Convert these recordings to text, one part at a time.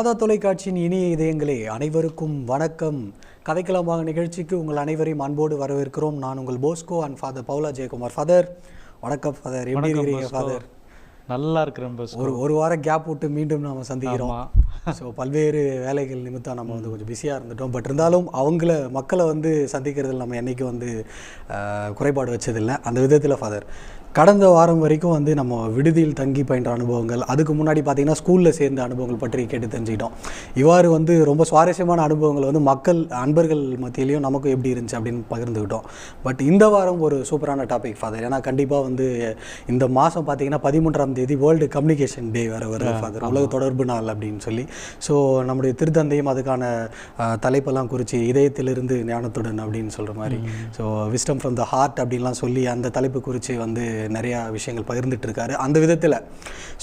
மாதா தொலைக்காட்சியின் இனிய இதயங்களே அனைவருக்கும் வணக்கம். கதைக்களமாக நிகழ்ச்சிக்கு உங்கள் அனைவரையும் அன்போடு வரவேற்கிறோம். நான் உங்கள் Bosco and father Paula Jayakumar. Father வணக்கம் ஃபாதர். எப்படி இருக்கிறீங்க ஃபாதர்? நல்லா இருக்கிறேன் ஒரு ஒரு வாரம் கேப் விட்டு மீண்டும் நாம சந்திக்கிறோம். ஸோ பல்வேறு வேலைகள் நிமித்தம் நம்ம வந்து கொஞ்சம் பிஸியாக இருந்துட்டோம். பட் இருந்தாலும் அவங்கள மக்களை வந்து சந்திக்கிறதுல நம்ம என்றைக்கும் வந்து குறைபாடு வச்சதில்லை. அந்த விதத்தில் ஃபாதர் கடந்த வாரம் வரைக்கும் வந்து நம்ம விடுதியில் தங்கி பயின்ற அனுபவங்கள் அதுக்கு முன்னாடி பார்த்தீங்கன்னா ஸ்கூலில் சேர்ந்த அனுபவங்கள் பற்றி கேட்டு தெரிஞ்சுக்கிட்டோம். இவ்வாறு வந்து ரொம்ப சுவாரஸ்யமான அனுபவங்கள் வந்து மக்கள் அன்பர்கள் மத்தியிலையும் நமக்கும் எப்படி இருந்துச்சு அப்படின்னு பகிர்ந்துக்கிட்டோம். பட் இந்த வாரம் ஒரு சூப்பரான டாபிக் ஃபாதர் ஏன்னா கண்டிப்பாக வந்து இந்த மாதம் பார்த்தீங்கன்னா பதிமூன்றாம் தேதி வேர்ல்டு கம்யூனிகேஷன் டே வர வருது ஃபாதர் உலக தொடர்பு நாள் அப்படின்னு சொல்லி. ஸோ நம்முடைய திருத்தந்தையும் அதுக்கான தலைப்பெல்லாம் குறித்து இதயத்திலிருந்து ஞானத்துடன் அப்படின்னு சொல்கிற மாதிரி. So wisdom from the heart அப்படின்லாம் சொல்லி அந்த தலைப்பு குறித்து வந்து நிறையா விஷயங்கள் பகிர்ந்துட்டு இருக்காரு அந்த விதத்தில்.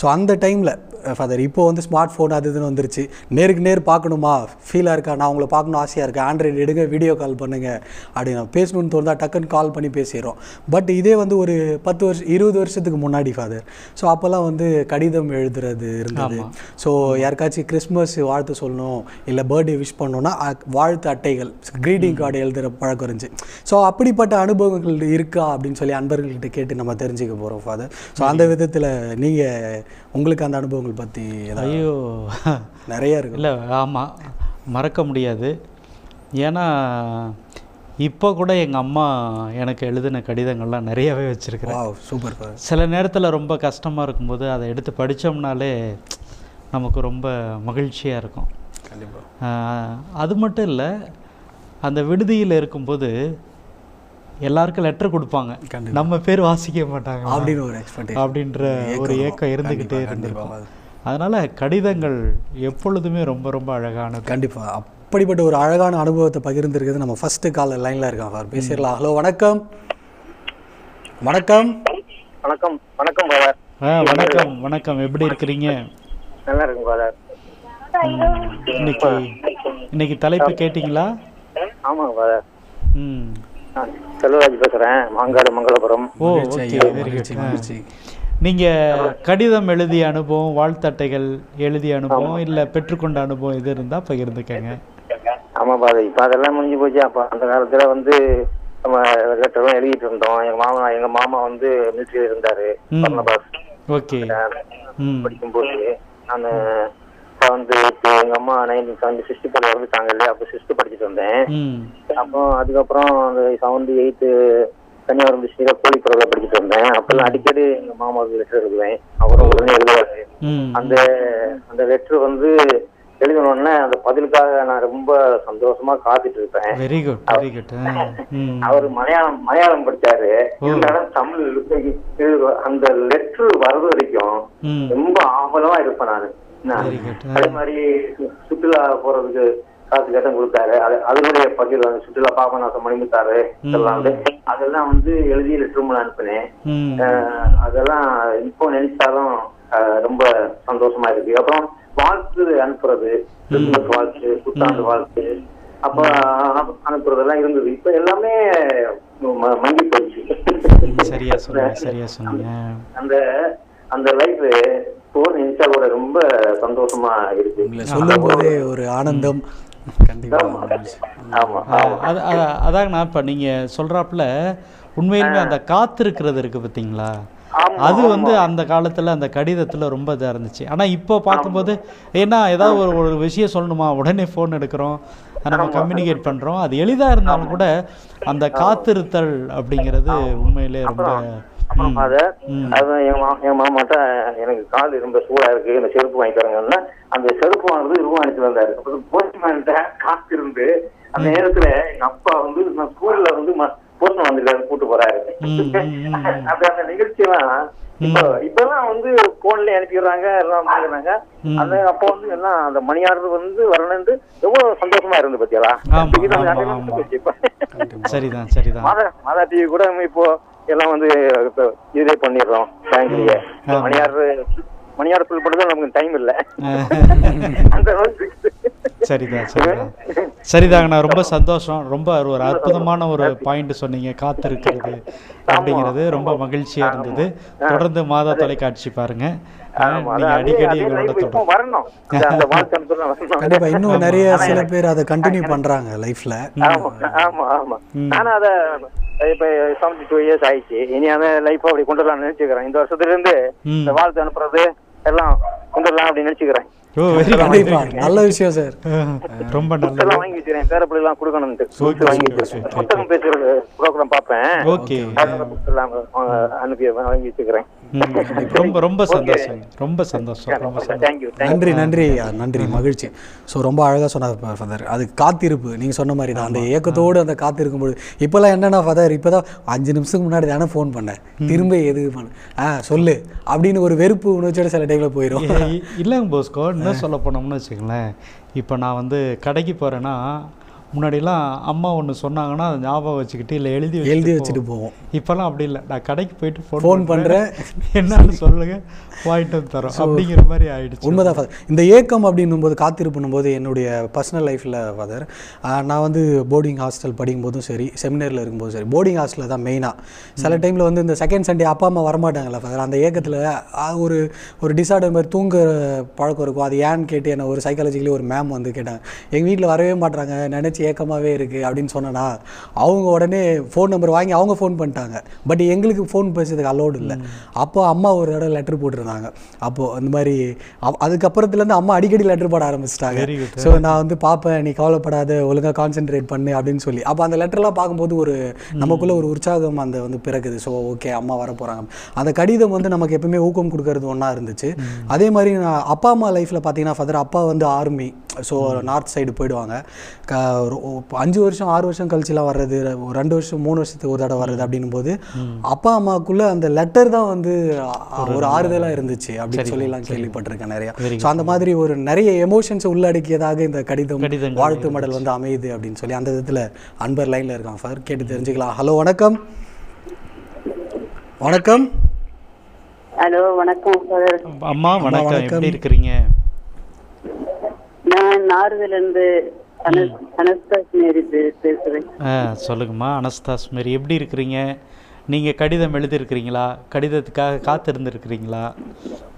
ஸோ அந்த டைமில் ஃபாதர் இப்போ வந்து ஸ்மார்ட் ஃபோன் அது இதுன்னு வந்துருச்சு. நேருக்கு நேர் பார்க்கணுமா? ஃபீலாக இருக்கா? நான் உங்களை பார்க்கணும் ஆசையாக இருக்கேன் ஆண்ட்ராய்டு எடுங்க வீடியோ கால் பண்ணுங்க. அப்படின்னு பேசணும்னு தோணுதா? டக்குன்னு கால் பண்ணி பேசிடுறோம். பட் இதே வந்து ஒரு பத்து வருஷம் இருபது வருஷத்துக்கு முன்னாடி ஃபாதர் ஸோ அப்போல்லாம் வந்து கடிதம் எழுதுறது இருந்தது. ஸோ யாருக்காச்சும் கிறிஸ்மஸ் வாழ்த்து சொல்லணும் இல்லை பர்த்டே விஷ் பண்ணணும்னா அ- வாழ்த்து அட்டைகள் க்ரீட்டிங் கார்டு எழுதுகிற பழக்கம் இருந்துச்சு. ஸோ அப்படிப்பட்ட அனுபவங்கள் இருக்கா? அப்படின்னு சொல்லி அன்பர்கள்கிட்ட கேட்டு நம்ம தெரிஞ்சுக்க போகிறோம் ஃபாதர் ஸோ அந்த விதத்தில் நீங்கள் உங்களுக்கு அந்த அனுபவங்கள் பற்றி ஐயோ. நிறைய இருக்கு. இல்லை ஆமாம் மறக்க முடியாது. ஏன்னா இப்போ கூட எங்கள் அம்மா எனக்கு எழுதின கடிதங்கள்லாம் நிறையவே வச்சுருக்கிறேன் சூப்பர் சில நேரத்தில் ரொம்ப கஷ்டமாக இருக்கும்போது அதை எடுத்து படித்தோம்னாலே நமக்கு ரொம்ப மகிழ்ச்சியாக இருக்கும். கண்டிப்பாக அது மட்டும் இல்லை அந்த விடுதியில் இருக்கும்போது எல்லாருக்கும் லெட்டர் கொடுப்பாங்க. கண்டிப்பா. நம்ம பேர் வாசிக்க மாட்டாங்க. அப்படின்னு ஒரு அப்படின்ற ஒரு ஏக்கம். இருந்துக்கிட்டே இருந்திருக்கும். அதனால் கடிதங்கள் எப்பொழுதுமே ரொம்ப ரொம்ப அழகானது. கண்டிப்பாக அப்படிப்பட்ட ஒரு அழகான அனுபவத்தை பகிர்ந்துருக்கிறது நம்ம ஃபர்ஸ்ட் கால லைனில் இருக்கான் ஃபார் பேசிடலாம். ஹலோ வணக்கம். வணக்கம். வணக்கம். வணக்கம் பாதர் ஆ வணக்கம். வணக்கம். எப்படி இருக்கிறீங்க? நல்லா இருக்கும் பாதர் ம், இன்னைக்கு இன்னைக்கு தலைப்பு கேட்டிங்களா? ஆமாங்க பாதர் ம். செல்வராஜ் பேசுறேன். மாங்காடு மங்களபுரம் ஓ ஓகே நீங்கள் கடிதம் எழுதிய அனுபவம் வாழ்த்தட்டைகள் எழுதிய அனுபவம் இல்லை பெற்றுக்கொண்ட அனுபவம் இது இருந்தால் பகிர்ந்துக்கங்க. ஆமா பாதர் இப்ப அதெல்லாம் முடிஞ்சு போச்சு. அப்ப அந்த காலத்துல வந்து நம்ம லெட்டர்லாம் எழுதிட்டு இருந்தோம். எங்க மாமா எங்க மாமா வந்து மிலிட்டரியில் இருந்தாரு. ஓகே. படிக்கும்போது. நான் அப்ப வந்து இப்போ எங்க அம்மா நைன்டீன் செவன்டி சிக்ஸ்டி போல வந்துட்டாங்க இல்லையா? அப்போ சிக்ஸ்த்து படிச்சுட்டு வந்தேன். அப்போ அதுக்கப்புறம் அந்த செவன்டி எயித்து கன்னியாகுமரி டிஸ்ட்ரிக்ட்ல கோழிப்புறவில் படிச்சுட்டு வந்தேன். அப்பெல்லாம் அடிக்கடி எங்க மாமாவுக்கு லெட்டர் எழுதுவேன். அவரும் உடனே எழுதுவாரு. அந்த அந்த லெட்டர் வந்து எழுதினோடனே அந்த பதிலுக்காக நான் ரொம்ப சந்தோஷமா காத்துட்டு இருப்பேன். வெரி குட் வெரி குட் அவர் மலையாளம் மலையாளம் படிச்சாரு. இருந்தாலும் தமிழ் அந்த லெட்டர் வர்றது வரைக்கும் ரொம்ப ஆவலமா இருப்பேன் நானு. அதே மாதிரி சுற்றுலா போறதுக்கு காசு கட்டம் கொடுத்தாரு. அது அதனுடைய பகிர் சுற்றுலா பாபநாசம் மணிமுத்தாரு இதெல்லாம் வந்து அதெல்லாம் வந்து எழுதி லெட்டர் மூலம் அனுப்பினேன் அதெல்லாம் இப்போ நினைச்சாலும் ரொம்ப சந்தோஷமா இருக்கு. அப்புறம் வாழ்த்து அனுப்புறது கிறிஸ்துமஸ் வாழ்த்து புத்தாண்டு வாழ்த்து அப்ப அனு- அனுப்புறதெல்லாம் இருந்தது. இப்ப எல்லாமே மங்கி போயிடுச்சு. சரியா சொன்னீங்க. அந்த அந்த லைஃப் போன் நினைச்சா கூட ரொம்ப சந்தோஷமா இருக்கு. சொல்லும் போதே ஒரு ஆனந்தம். அதாங்கண்ணா இப்போ நீங்கள் சொல்கிறாப்புல உண்மையிலுமே அந்த காத்திருக்கிறது இருக்குது பார்த்தீங்களா ஆமா, அது வந்து அந்த காலத்தில் அந்த கடிதத்தில் ரொம்ப இதாக இருந்துச்சு. ஆனால் இப்போ பார்க்கும்போது ஏன்னா ஏதாவது ஒரு ஒரு விஷயம் சொல்லணுமா? உடனே ஃபோன் எடுக்கிறோம். நம்ம கம்யூனிகேட் பண்ணுறோம் அது எளிதாக இருந்தாலும் கூட அந்த காத்திருத்தல் அப்படிங்கிறது உண்மையிலே ரொம்ப அப்புறம் அத என் மாமாட்ட எனக்கு கால் ரொம்ப சூடா இருக்கு இந்த செருப்பு வாங்கி தரங்கன்னா. அந்த செருப்பு வாங்குறது ரூபா வந்தாரு அப்புறம் போஸ்ட்மேன்ட்ட காத்திருந்து அந்த நேரத்துல எங்க அப்பா வந்து நான் ஸ்கூல்ல வந்து போஸ்ட்மேன் வந்திருக்காரு கூட்டு போறாரு. அப்ப அந்த நிகழ்ச்சி எல்லாம் இப்போ இப்பெல்லாம் வந்து போன்ல அனுப்பிடுறாங்க எல்லாம் பண்ணிடுறாங்க. அந்த அப்போ வந்து எல்லாம் அந்த மணி ஆர்டர் வந்து வரணுன்ட்டு எவ்வளவு சந்தோஷமா இருந்து இப்ப. சரிதான் சரிதான். மாதா டிவி கூட இப்போ எல்லாம் வந்து இப்போ இதே பண்ணிடுறோம் ஆமா. மணியார் மணியார் ஃபில் பண்ணது நமக்கு டைம் இல்ல. அந்த சரிதான் சரிதான் சரிதாங்கண்ணா ரொம்ப சந்தோஷம். ரொம்ப ஒரு அற்புதமான ஒரு பாயிண்ட் சொன்னீங்க. காத்திருக்கிறது அப்படிங்கிறது ரொம்ப மகிழ்ச்சியா இருந்தது. தொடர்ந்து மாதா தொலைக்காட்சி பாருங்க. கண்டிப்பா. இன்னும் நிறைய சில பேர் அதை கண்டினியூ பண்றாங்க லைஃப்ல ஆமா. ஆமா. ஆமா. நானும் அத இப்ப செவன்டி டூ இயர்ஸ் ஆயிடுச்சு. இனி அந்த லைஃப் அப்படி கொண்டு வரலாம்னு நினைச்சுக்கிறேன். இந்த வருஷத்துல இருந்து. இந்த வாழ்த்து அனுப்புறது எல்லாம் கொண்டு வரலாம் அப்படின்னு நினைச்சுக்கிறேன். நல்ல விஷயம் சார். ரொம்ப எல்லாம் வாங்கி வச்சிருக்கேன் பேரப்பிள்ளை எல்லாம் கொடுக்கணும்ட்டு Okay, வாங்கி okay, வச்சிருக்கேன் okay. புத்தகம் பேசுறது ப்ரோக்ராம் பார்ப்பேன். ஓகே. அதெல்லாம் எல்லாம் அனுப்பி வாங்கி வச்சுக்கிறேன். ரொம்ப ரொம்ப சந்தோஷம். ரொம்ப சந்தோஷம். ரொம்ப நன்றி நன்றி நன்றி. மகிழ்ச்சி. ஸோ ரொம்ப அழகாக சொன்னார் ஃபதர் அது காத்திருப்பு. நீங்கள் சொன்ன மாதிரி தான். அந்த ஏக்கத்தோடு அந்த காத்திருக்கும் பொழுது இப்போல்லாம் என்னன்னா ஃபதர் இப்போ தான் அஞ்சு நிமிஷத்துக்கு முன்னாடி தானே ஃபோன் பண்ணேன். திரும்ப எது பண்ண ஆ சொல்லு. அப்படின்னு ஒரு வெறுப்பு உணர்ச்சியோட சில டைமில் போயிடும் இல்லைங்க போஸ்கோ இன்னும் சொல்ல போனோம்னு வச்சுக்கங்களேன் இப்போ நான் வந்து கடைக்கு போகிறேன்னா முன்னாடிலாம் அம்மா ஒன்று சொன்னாங்கன்னா அதை ஞாபகம் வச்சுக்கிட்டு இல்லை எழுதி எழுதி வச்சுட்டு போவோம். இப்போல்லாம் அப்படி இல்லை. நான் கடைக்கு போயிட்டு ஃபோன் பண்றேன். என்னன்னு சொல்லுங்க. வாங்கிட்டு வந்து தரோம். அப்படிங்கிற மாதிரி ஆயிடுச்சு. உண்மைதான் ஃபாதர் இந்த ஏக்கம் அப்படின்னும் போது காத்திருப்புன்னும் போது என்னுடைய பர்சனல் லைஃப்பில் ஃபாதர் நான் வந்து போர்டிங் ஹாஸ்டல் படிக்கும்போதும் சரி செமினரில் இருக்கும்போதும் சரி போர்டிங் ஹாஸ்டலில் தான் மெயினாக சில டைமில் வந்து இந்த செகண்ட் சண்டே அப்பா அம்மா வரமாட்டாங்கல்ல ஃபாதர் அந்த ஏக்கத்தில் ஒரு ஒரு டிசார்டர் மாதிரி தூங்குற பழக்கம் இருக்கும். அது ஏன்னு கேட்டு என்ன ஒரு சைக்காலஜிக்கலி ஒரு மேம் வந்து கேட்டாங்க. எங்கள் வீட்டில் வரவே மாட்றாங்க. நினச்சி ஏக்கமாகவே இருக்குது அப்படின்னு சொன்னேன்னா அவங்க உடனே ஃபோன் நம்பர் வாங்கி அவங்க ஃபோன் பண்ணிட்டாங்க. பட் எங்களுக்கு ஃபோன் பேசுறதுக்கு அலோடு இல்லை. அப்போ அம்மா ஒரு தடவை லெட்டர் போட்டிருந்தாங்க. அப்போது அந்த மாதிரி அதுக்கப்புறத்துலேருந்து அம்மா அடிக்கடி லெட்டர் போட ஆரம்பிச்சிட்டாங்க. ஸோ நான் வந்து பார்ப்பேன் நீ கவலைப்படாத ஒழுங்காக கான்சென்ட்ரேட் பண்ணு அப்படின்னு சொல்லி. அப்போ அந்த லெட்டர்லாம் பார்க்கும்போது ஒரு நமக்குள்ள ஒரு உற்சாகம் அந்த வந்து பிறகுது ஸோ ஓகே அம்மா வர போகிறாங்க அந்த கடிதம் வந்து நமக்கு எப்பவுமே ஊக்கம் கொடுக்கறது ஒன்றா இருந்துச்சு. அதே மாதிரி நான் அப்பா அம்மா லைஃப்பில் பார்த்தீங்கன்னா ஃபதர் அப்பா வந்து ஆர்மி ஸோ நார்த் சைடு போயிடுவாங்க. அஞ்சு வருஷம் ஆறு வருஷம் கழிச்சுலாம் வர்றது ஒரு ரெண்டு வருஷம் மூணு வருஷத்துக்கு ஒரு தடவை வர்றது அப்படின்னும் போது அப்பா அம்மாவுக்குள்ள அந்த லெட்டர் தான் வந்து ஒரு ஆறுதலாக இருந்துச்சு அப்படின்னு சொல்லிலாம் கேள்விப்பட்டிருக்கேன் நிறையா. ஸோ அந்த மாதிரி ஒரு நிறைய எமோஷன்ஸ் உள்ளடக்கியதாக இந்த கடிதம் வாழ்த்து மடல் வந்து அமையுது அப்படின்னு சொல்லி அந்த விதத்தில் அன்பர் லைனில் இருக்கான் சார் கேட்டு தெரிஞ்சுக்கலாம். ஹலோ வணக்கம். வணக்கம். ஹலோ வணக்கம் சார் அம்மா வணக்கம். எப்படி இருக்கிறீங்க? நான் நார்வேல இருந்து சொல்லுங்கம்மா. அனஸ்தாஸ் மாரி எப்படி இருக்கிறீங்க? நீங்கள் கடிதம் எழுதியிருக்கிறீங்களா? கடிதத்துக்காக காத்திருந்துருக்கிறீங்களா?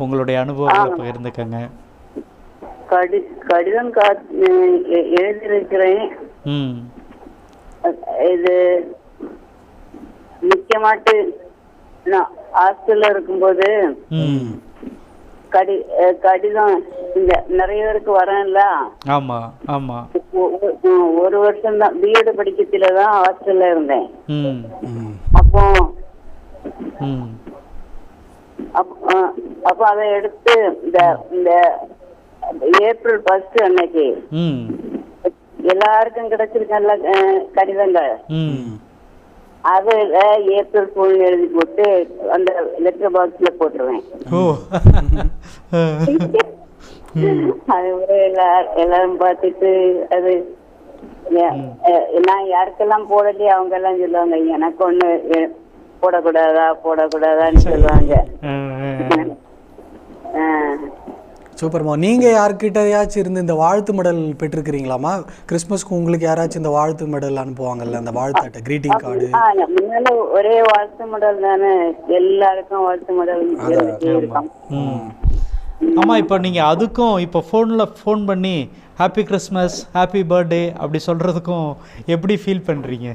உங்களுடைய அனுபவங்களை பகிர்ந்துக்கங்க. கடி கடிதம் கா எழுதியிருக்கிறேன். இது முக்கியமாட்டு நான் ஹாஸ்டல்ல இருக்கும்போது கடி கடிதம் இந்த நிறைய பேருக்கு வரேன்ல. ஒ- ஒ- ஒரு வருஷம் தான் பிஎட் படிக்கத்துல தான் ஹாஸ்டல்ல இருந்தேன் அப்போ அப்ப- அதை எடுத்து இந்த இந்த ஏப்ரல் ஃபர்ஸ்ட் அன்னைக்கு எல்லாருக்கும் கிடைச்சிருக்கல கடிதங்கள். ம். அது ஏப்ரல் ஃபுல் எழுதி போட்டு அந்த லெட்டர் பாக்ஸ்ல போட்டுருவேன். அது ஒரு எல்லா- எல்லாரும் பார்த்துட்டு அது நான் யாருக்கெல்லாம் போடலையே அவங்க எல்லாம் சொல்லுவாங்க எனக்கு ஒண்ணு போடக்கூடாதா போடக்கூடாதான்னு சொல்லுவாங்க. சூப்பர்மா நீங்கள் யார்கிட்டயாச்சும் இருந்து இந்த வாழ்த்து மெடல் பெற்றிருக்கிறீங்களாம்மா? கிறிஸ்மஸ்க்கு உங்களுக்கு யாராச்சும் இந்த வாழ்த்து மெடல் அனுப்புவாங்கல்ல அந்த வாழ்த்து அட்டை கிரீட்டிங் கார்டு முன்னால ஒரே வாழ்த்து மடல் தானே எல்லாருக்கும் வாழ்த்து மடல் ஆமாம் இப்போ நீங்கள் அதுக்கும் இப்போ ஃபோனில் ஃபோன் பண்ணி ஹாப்பி கிறிஸ்மஸ் ஹாப்பி பர்த்டே அப்படி சொல்கிறதுக்கும் எப்படி ஃபீல் பண்ணுறீங்க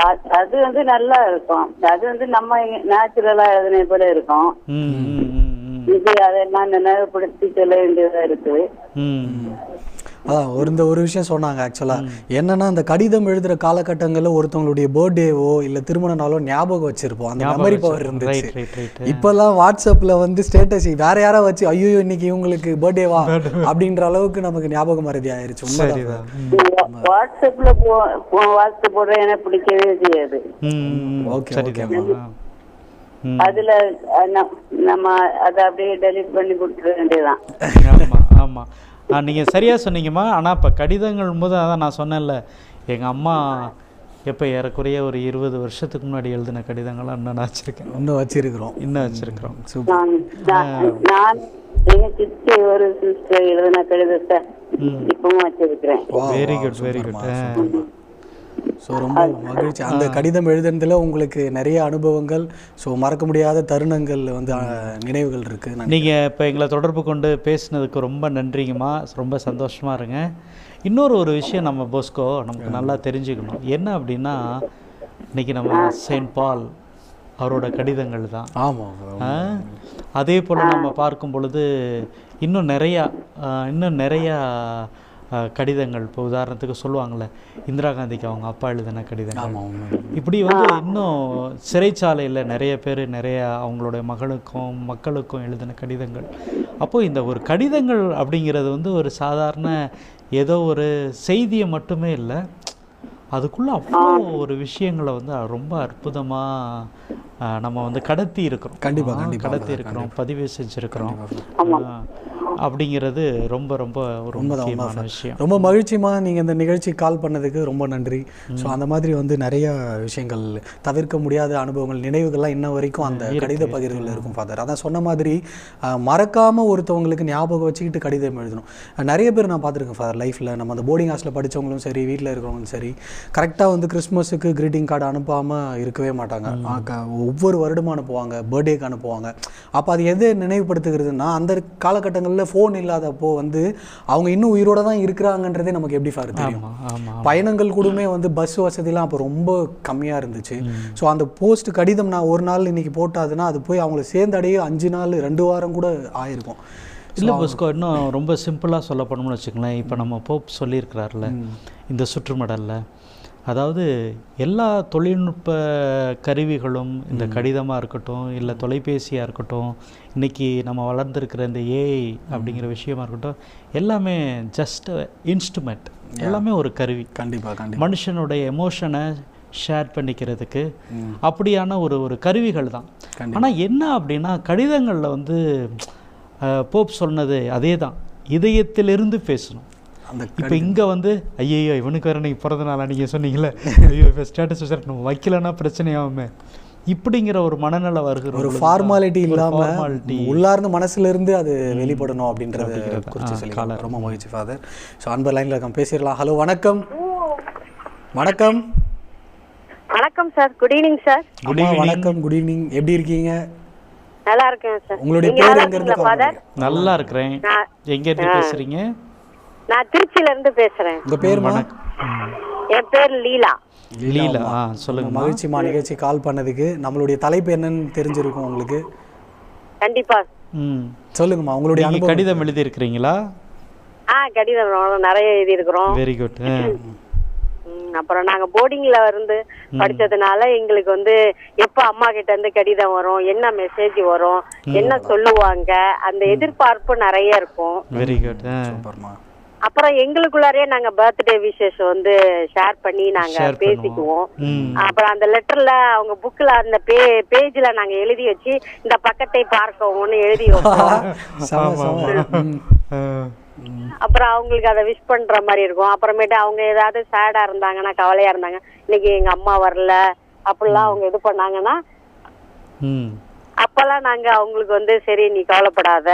அ- அது வந்து நல்லா இருக்கும். அது வந்து நம்ம நேச்சுரலா எழுதின போல இருக்கும். இது அதெல்லாம் நினைவுபடுத்தி சொல்ல வேண்டியதா இருக்கு. அதான் ஒரு இந்த ஒரு விஷயம் சொன்னாங்க ஆக்சுவலாக என்னன்னா அந்த கடிதம் எழுதுகிற காலகட்டங்களில் ஒருத்தவங்களுடைய பர்த்டேவோ இல்லை திருமண நாளோ ஞாபகம் வச்சிருப்போம். அந்த மெமரி பவர். இருந்துச்சு. இப்போல்லாம் வாட்ஸ்அப்பில் வந்து ஸ்டேட்டஸ் வேற யாரா வச்சு ஐயோ இன்னைக்கு இவங்களுக்கு பர்த்டேவா அப்படின்ற அளவுக்கு நமக்கு ஞாபகம் மறதி ஆயிருச்சு. வாட்ஸ்அப்ல போ போ- வாழ்த்து போடுற எனக்கு பிடிக்கவே செய்யாது. சரிதாம்மா ம் அதுல நம்ம அதை அப்படியே டெலிட் பண்ணி கொடுத்துட வேண்டியதுதான். ஆமாம் ஆமாம் ஆ நீங்கள் சரியாக சொன்னீங்கம்மா. ஆனால் இப்போ கடிதங்கள் போது அதான் நான் சொன்னேன்ல. எங்கள் அம்மா எப்போ ஏறக்குறைய ஒரு இருபது வருஷத்துக்கு முன்னாடி எழுதின கடிதங்கள்லாம் இன்னும் நான் வச்சுருக்கேன். இன்னும் வச்சிருக்கிறோம். இன்னும் வச்சுருக்குறோம். சூப்பர். எங்க சித்தி ஒரு சிஸ்டர் எழுதின கடிதத்தை இப்பவும் வச்சிருக்கிறேன். Very wow, good very good. So ரொம்ப மகிழ்ச்சி. அந்த கடிதம் எழுதுனதுல உங்களுக்கு நிறைய அனுபவங்கள். ஸோ மறக்க முடியாத தருணங்கள் வந்து நினைவுகள் இருக்கு நான் நீங்கள் இப்போ எங்களை தொடர்பு கொண்டு பேசினதுக்கு ரொம்ப நன்றிங்கம்மா. ரொம்ப சந்தோஷமா இருங்க. இன்னொரு ஒரு விஷயம் நம்ம போஸ்கோ நமக்கு நல்லா தெரிஞ்சுக்கணும். என்ன அப்படின்னா இன்னைக்கு நம்ம செயின்ட் பால் அவரோட கடிதங்கள் தான். ஆமாம் ஆ? அதே போல் நம்ம பார்க்கும் பொழுது இன்னும் நிறையா இன்னும் நிறையா கடிதங்கள். இப்போ உதாரணத்துக்கு சொல்லுவாங்கள்ல இந்திரா காந்திக்கு அவங்க அப்பா எழுதின கடிதங்கள். இப்படி வந்து இன்னும் சிறைச்சாலையில் நிறைய பேர் நிறைய அவங்களுடைய மகளுக்கும் மக்களுக்கும் எழுதின கடிதங்கள். அப்போ இந்த ஒரு கடிதங்கள் அப்படிங்கிறது வந்து ஒரு சாதாரண ஏதோ ஒரு செய்தியை மட்டுமே இல்லை அதுக்குள்ள அவ்வளோ ஒரு விஷயங்களை வந்து ரொம்ப அற்புதமாக நம்ம வந்து கடத்தி இருக்கிறோம். கண்டிப்பா, ஆ, கண்டிப்பா, கடத்தி இருக்கிறோம் பதிவு செஞ்சுருக்கிறோம். ஆமா. அப்படிங்கிறது ரொம்ப ரொம்ப ஒரு முக்கியமான. விஷயம். ரொம்ப மகிழ்ச்சிமா நீங்கள் இந்த நிகழ்ச்சி கால் பண்ணதுக்கு ரொம்ப நன்றி. ஸோ அந்த மாதிரி வந்து நிறைய விஷயங்கள் தவிர்க்க முடியாத அனுபவங்கள் நினைவுகள்லாம் இன்ன வரைக்கும் அந்த கடித பகிர்வுகள் இருக்கும் ஃபாதர் அதான் சொன்ன மாதிரி அஹ், மறக்காம ஒருத்தவங்களுக்கு ஞாபகம் வச்சுக்கிட்டு கடிதம் எழுதணும். நிறைய பேர் நான் பார்த்துருக்கேன் ஃபாதர் லைஃப்பில் நம்ம அந்த போர்டிங் ஹாஸ்டலில் படிச்சவங்களும் சரி வீட்டில் இருக்கிறவங்களும் சரி கரெக்டாக வந்து கிறிஸ்மஸுக்கு greeting கார்டு அனுப்பாமல் இருக்கவே மாட்டாங்க. ஒவ்வொரு வருடமும் அனுப்புவாங்க பர்த்டேக்கு அனுப்புவாங்க. அப்போ அது எது நினைவுபடுத்துகிறதுனா அந்த காலகட்டங்களில் ஃபோன் இல்லாதப்போ வந்து அவங்க இன்னும் உயிரோட தான் இருக்கிறாங்கன்றதே நமக்கு எப்படி ஃபார் தெரியும்? பயணங்கள் கூடமே வந்து பஸ் வசதிலாம் அப்போ ரொம்ப கம்மியாக இருந்துச்சு. ஸோ அந்த போஸ்ட் கடிதம் நான் ஒரு நாள் இன்னைக்கு போட்டாதுன்னா அது போய் அவங்கள சேர்ந்தடைய அஞ்சு நாள் ரெண்டு வாரம் கூட ஆயிருக்கும். இல்லை பஸ்கோ இன்னும் ரொம்ப சிம்பிளாக சொல்ல போனோம்னு வச்சுக்கோங்களேன். இப்போ நம்ம போப் சொல்லியிருக்கிறார்ல இந்த சுற்றுமடலில். அதாவது எல்லா தொழில்நுட்ப கருவிகளும் இந்த கடிதமாக இருக்கட்டும் இல்லை தொலைபேசியாக இருக்கட்டும் இன்னைக்கு நம்ம வளர்ந்துருக்கிற இந்த ஏஐ அப்படிங்கிற விஷயமா இருக்கட்டும் எல்லாமே ஜஸ்ட் இன்ஸ்ட்ருமெண்ட் எல்லாமே ஒரு கருவி. கண்டிப்பா கண்டிப்பா. மனுஷனுடைய எமோஷனை ஷேர் பண்ணிக்கிறதுக்கு அப்படியான ஒரு ஒரு கருவிகள் தான். ஆனால் என்ன அப்படின்னா கடிதங்களில் வந்து போப் சொன்னது அதே தான் இதயத்திலிருந்து பேசணும். அந்த இப்போ இங்கே வந்து ஐயோ இவனுக்கு வேற நீங்கள் பிறந்த நாளா நீங்கள் சொன்னீங்களே ஐயோ இப்போ ஸ்டேட்டஸ் வச்சு நம்ம வைக்கலன்னா பிரச்சனையாகுமே. இப்படிங்கிற ஒரு மனநிலை வருகிற ஒரு ஃபார்மாலிட்டி தான், ஒரு இல்லாம formality. உள்ளார்ந்த மனசுல இருந்து அது வெளிப்படணும் அப்படின்றத அப்படிங்கிறது. குறித்து சொல்லி. ரொம்ப மகிழ்ச்சி ஃபாதர் ஸோ அன்பர் லைன்ல இருக்க பேசிடலாம். ஹலோ வணக்கம். வணக்கம். வணக்கம் சார் குட் ஈவினிங் சார் அம்மா வணக்கம். குட் ஈவினிங் எப்படி இருக்கீங்க? நல்லா இருக்கேன் சார் உங்களுடைய பேர் எங்க இருந்து? நல்லா இருக்கிறேன். நான் எங்கேருந்து பேசுகிறீங்க நான் திருச்சியில இருந்து பேசுறேன். உங்க பேருமா என் பேர் லீலா. லீலா. ஆ சொல்லுங்கம்மா. மகிழ்ச்சிமா நிகழ்ச்சி கால் பண்ணதுக்கு. நம்மளுடைய தலைப்பு என்னன்னு தெரிஞ்சிருக்கும் உங்களுக்கு? கண்டிப்பா. ம். சொல்லுங்கம்மா உங்களுடைய அனுபவம். கடிதம் எழுதியிருக்கிறீங்களா? ஆ கடிதம் நிறைய எழுதி இருக்கிறோம் வெரி குட் அப்புறம் நாங்க போர்டிங்ல இருந்து படிச்சதுனால எங்களுக்கு வந்து எப்ப அம்மா கிட்ட இருந்து கடிதம் வரும் என்ன மெசேஜ் வரும் என்ன சொல்லுவாங்க அந்த எதிர்பார்ப்பு நிறைய இருக்கும். வெரி குட் சூப்பர்மா. அப்புறம் எங்களுக்குள்ளாரே நாங்க பர்த்டே விஷஸ் வந்து ஷேர் பண்ணி நாங்க பேசிக்குவோம். அப்புறம் அந்த லெட்டர்ல அவங்க புக்ல அந்த பே பேஜ்ல நாங்க எழுதி வச்சு இந்த பக்கத்தை பார்க்கவும்னு எழுதி வைப்போம் அப்புறம் அவங்களுக்கு அதை விஷ் பண்ற மாதிரி இருக்கும். அப்புறமேட்டு அவங்க ஏதாவது சேடா இருந்தாங்கன்னா கவலையா இருந்தாங்க இன்னைக்கு எங்க அம்மா வரல. அப்படிலாம் அவங்க இது பண்ணாங்கன்னா ம். அப்பெல்லாம் நாங்க அவங்களுக்கு வந்து சரி நீ கவலைப்படாத.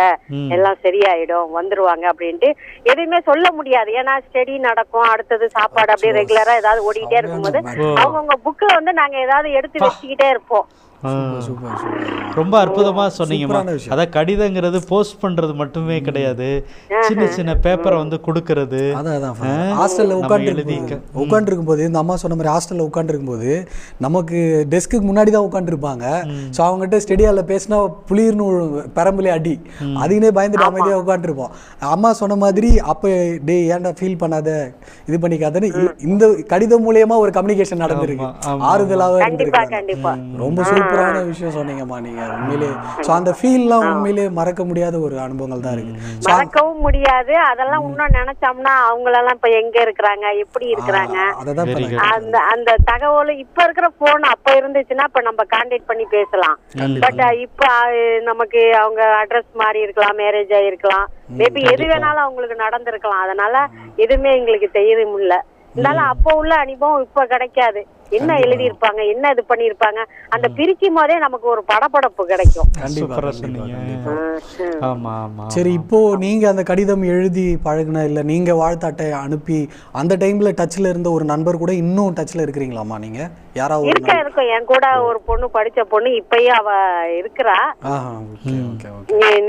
எல்லாம் சரியாயிடும். வந்துருவாங்க. அப்படின்ட்டு எதுவுமே சொல்ல முடியாது. ஏன்னா ஸ்டடி நடக்கும். அடுத்தது சாப்பாடு அப்படியே ரெகுலரா ஏதாவது ஓடிக்கிட்டே இருக்கும்போது அவங்கவுங்க புக்ல வந்து நாங்க ஏதாவது எடுத்து வச்சுக்கிட்டே இருப்போம். ரொம்ப அற்புதமா சொன்னீங்கம்மா. விஷயம். அதான் கடிதங்கிறது போஸ்ட் பண்றது மட்டுமே கிடையாது. சின்ன சின்ன பேப்பரை வந்து கொடுக்கறது. அதான் அதான் ஹாஸ்டலில் உட்காந்து உட்காந்துருக்கும் போது இந்த அம்மா சொன்ன மாதிரி ஹாஸ்டலில் உட்காந்துருக்கும் போது நமக்கு டெஸ்க்குக்கு முன்னாடி தான் உட்காந்துருப்பாங்க ஸோ அவங்ககிட்ட ஸ்டெடியாவில் பேசினா புளிர்னு பெரம்புலே அடி. அதுக்குனே பயந்துட்டு அமைதியாக உட்காந்துருப்போம் அம்மா சொன்ன மாதிரி அப்போ டே ஏன்டா ஃபீல் பண்ணாத? இது பண்ணிக்காதன்னு இந்த கடிதம் மூலியமா ஒரு கம்யூனிகேஷன் நடந்திருக்கு. ஆறுதலாக கண்டிப்பா இருந்திருக்கு கண்டிப்பா. ரொம்ப சூப்பரான விஷயம் சொன்னீங்கம்மா நீங்க. உண்மையிலே ஸோ அந்த ஃபீல்லாம் உண்மையிலே மறக்க முடியாத ஒரு அனுபவங்கள் தான் இருக்கு. மறக்கவும் முடியாது. அதெல்லாம் இன்னும் நினைச்சோம்னா அவங்களெல்லாம் இப்ப எங்க இருக்கிறாங்க எப்படி இருக்கிறாங்க. அந்த அந்த தகவல் இப்ப இருக்கிற போன் அப்ப இருந்துச்சுன்னா இப்ப நம்ம கான்டாக்ட் பண்ணி பேசலாம். பட் இப்ப நமக்கு அவங்க அட்ரஸ் மாறி இருக்கலாம் மேரேஜ் ஆயிருக்கலாம் மேபி எது வேணாலும் அவங்களுக்கு நடந்திருக்கலாம். அதனால எதுவுமே எங்களுக்கு தெரிய முடியல. இருந்தாலும் அப்ப உள்ள அனுபவம் இப்ப கிடைக்காது. என்ன எழுதியிருப்பாங்க என்ன இது பண்ணியிருப்பாங்க அந்த பிரிக்கும் போதே நமக்கு ஒரு படபடப்பு கிடைக்கும். சரி இப்போ நீங்க அந்த கடிதம் எழுதி பழகுன இல்ல நீங்க வாழ்த்து அட்டை அனுப்பி அந்த டைம்ல டச்ல இருந்த ஒரு நண்பர் கூட இன்னும் டச்ல இருக்கிறீங்களாமா நீங்க? யாராவது இருக்க இருக்கும் என் கூட ஒரு பொண்ணு படிச்ச பொண்ணு இப்பயும் அவ இருக்கிறா.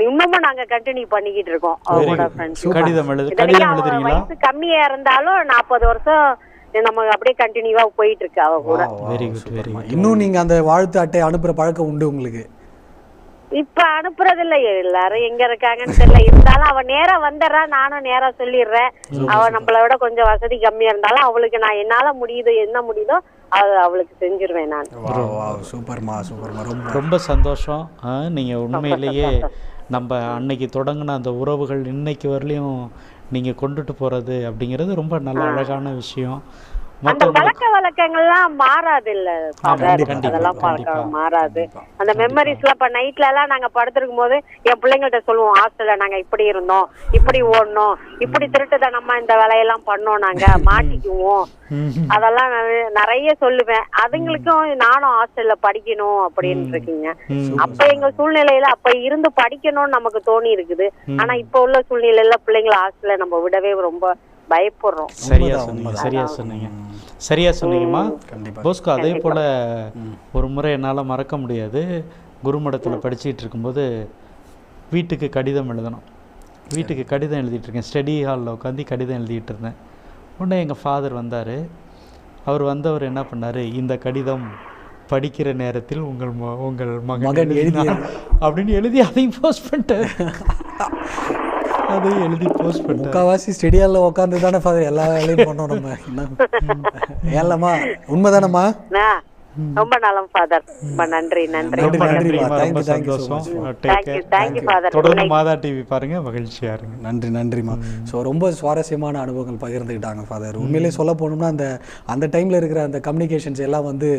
இன்னமும் நாங்க கண்டினியூ பண்ணிக்கிட்டு இருக்கோம் அவ Very கூட good. ஃப்ரெண்ட்ஸ் கடிதம் எழுது கடிதம் அவ எழுதுறீங்களா? வயசு கம்மியா இருந்தாலும் நாற்பது வருஷம் நம்ம அப்படியே கண்டினியூவா போயிட்டு இருக்கு அவ கூட. வெரி குட் வெரி குட் இன்னும் நீங்க அந்த வாழ்த்து அட்டை அனுப்புற பழக்கம் உண்டு உங்களுக்கு? இப்ப அனுப்புறது இல்ல எல்லாரும் எங்க இருக்காங்கன்னு தெரியல. இருந்தாலும் அவ நேரா வந்துடுறா. நானும் நேரா சொல்லிடுறேன். அவ நம்மள விட கொஞ்சம் வசதி கம்மியா இருந்தாலும் அவளுக்கு நான் என்னால முடியுது என்ன முடியுதோ அது அவளுக்கு செஞ்சிருவேன் நான். வா வா சூப்பர்மா சூப்பர்மா ரொம்ப ரொம்ப சந்தோஷம். நீங்க உண்மையிலேயே நம்ம அன்னைக்கு தொடங்கின அந்த உறவுகள் இன்னைக்கு வரலையும் நீங்க கொண்டுட்டு போறது அப்படிங்கிறது ரொம்ப நல்ல அழகான விஷயம். அந்த பழக்க வழக்கங்கள்லாம் மாறாது இல்ல அதெல்லாம். பழக்கம் மாறாது. அந்த மெமரிஸ் எல்லாம் இப்ப நைட்ல எல்லாம் நாங்க படுத்திருக்கும் போது என் பிள்ளைங்கள்ட்ட சொல்லுவோம் ஹாஸ்டல்ல நாங்க இப்படி இருந்தோம் இப்படி ஓடணும் இப்படி திருட்டுத்தனமா இந்த வேலையெல்லாம் பண்ணோம் நாங்க மாட்டிக்குவோம். அதெல்லாம் நான் நிறைய சொல்லுவேன். அதுங்களுக்கும் நானும் ஹாஸ்டல்ல படிக்கணும் அப்படின்னு இருக்கீங்க. அப்ப எங்க சூழ்நிலையில அப்ப இருந்து படிக்கணும்னு நமக்கு தோணி இருக்குது ஆனா இப்ப உள்ள சூழ்நிலையில பிள்ளைங்களை ஹாஸ்டல்ல நம்ம விடவே ரொம்ப பயப்படுறோம். சரியா சொன்னீங்க. சரியா சொன்னீங்க. சரியா சொன்னீங்கம்மா. கண்டிப்பா. போஸ்கோ அதே போல ஒரு முறை என்னால் மறக்க முடியாது. குருமடத்தில் படிச்சுட்டு இருக்கும்போது வீட்டுக்கு கடிதம் எழுதணும். வீட்டுக்கு கடிதம் எழுதிட்டு இருக்கேன். ஸ்டடி ஹாலில் உட்காந்து கடிதம் எழுதிட்டு இருந்தேன். உடனே எங்கள் ஃபாதர் வந்தார். அவர் வந்தவர் என்ன பண்ணார்? இந்த கடிதம் படிக்கிற நேரத்தில் உங்கள் ம- உங்கள் மகன் மகன் எழுதினார் அப்படின்னு எழுதி அதையும் போஸ்ட் பண்ணிட்டார். அதையும் எழுதி போஸ்ட் பண்ணிட்டார். முக்காவாசி ஸ்டெடியால உட்காந்து தானே ஃபாதர் எல்லா வேலையும் பண்ணோம் நம்ம. ஏன்லம்மா? உண்மைதானம்மா? ரொம்ப நலம் ஃபாதர் ரொம்ப நன்றி நன்றி நன்றி, ரொம்ப நன்றி, நன்றிம்மா thank ரொம்ப you, thank you so சந்தோஷம் தேங்க்யூ ஃபாதர் தொடர்ந்து மாதா டிவி பாருங்க. மகிழ்ச்சியா இருங்க. நன்றி நன்றிம்மா. ஸோ ரொம்ப சுவாரஸ்யமான அனுபவங்கள் பகிர்ந்துக்கிட்டாங்க ஃபாதர் உண்மையிலே சொல்ல போனோம்னா அந்த அந்த டைமில் இருக்கிற அந்த கம்யூனிகேஷன்ஸ் எல்லாம் வந்து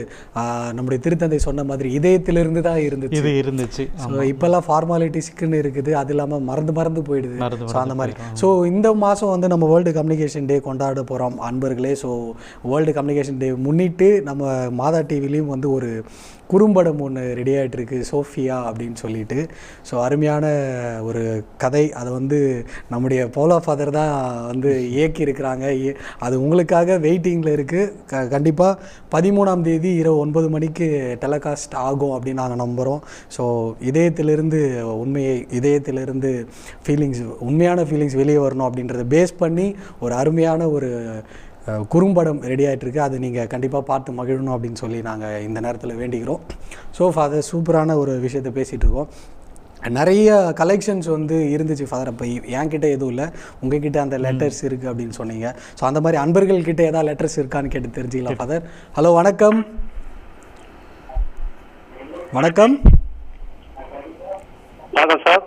நம்முடைய திருத்தந்தை சொன்ன மாதிரி இதயத்திலிருந்து தான் இருந்துச்சு. இது இருந்துச்சு. ஸோ இப்போல்லாம் ஃபார்மாலிட்டிஸ்க்குன்னு இருக்குது. அது இல்லாமல் மறந்து மறந்து போயிடுது ஸோ அந்த மாதிரி. ஸோ இந்த மாதம் வந்து நம்ம வேர்ல்டு கம்யூனிகேஷன் டே கொண்டாட போகிறோம் அன்பர்களே. ஸோ வேர்ல்டு கம்யூனிகேஷன் டே முன்னிட்டு நம்ம மாதா டிவிலையும் வந்து ஒரு குறும்படம் ஒன்று ரெடி ஆகிட்டு இருக்கு சோஃபியா அப்படின்னு சொல்லிட்டு. ஸோ அருமையான ஒரு கதை. அதை வந்து நம்முடைய போலோ ஃபாதர் தான் வந்து இயக்கி இருக்கிறாங்க இ- அது உங்களுக்காக வெயிட்டிங்கில் இருக்குது க கண்டிப்பாக பதிமூணாம் தேதி இரவு ஒன்பது மணிக்கு டெலகாஸ்ட் ஆகும் அப்படின்னு நாங்கள் நம்புகிறோம் ஸோ இதயத்திலிருந்து உண்மையை இதயத்திலிருந்து ஃபீலிங்ஸ் உண்மையான ஃபீலிங்ஸ் வெளியே வரணும் அப்படின்றத பேஸ் பண்ணி ஒரு அருமையான ஒரு குறும்படம் ரெடி ஆயிட்டு இருக்கு அது நீங்கள் கண்டிப்பாக பார்த்து மகிழணும் அப்படின்னு சொல்லி நாங்கள் இந்த நேரத்தில் வேண்டிக்கிறோம். ஸோ ஃபாதர் சூப்பரான ஒரு விஷயத்தை பேசிகிட்டு இருக்கோம். நிறைய கலெக்ஷன்ஸ் வந்து இருந்துச்சு ஃபாதர் அப்போ என்கிட்ட எதுவும் இல்லை. உங்ககிட்ட அந்த லெட்டர்ஸ் இருக்குது அப்படின்னு சொன்னீங்க. ஸோ அந்த மாதிரி அன்பர்கள் கிட்ட ஏதாவது லெட்டர்ஸ் இருக்கான்னு கேட்டு தெரிஞ்சுக்கலாம் ஃபாதர் ஹலோ வணக்கம். வணக்கம். வணக்கம் சார்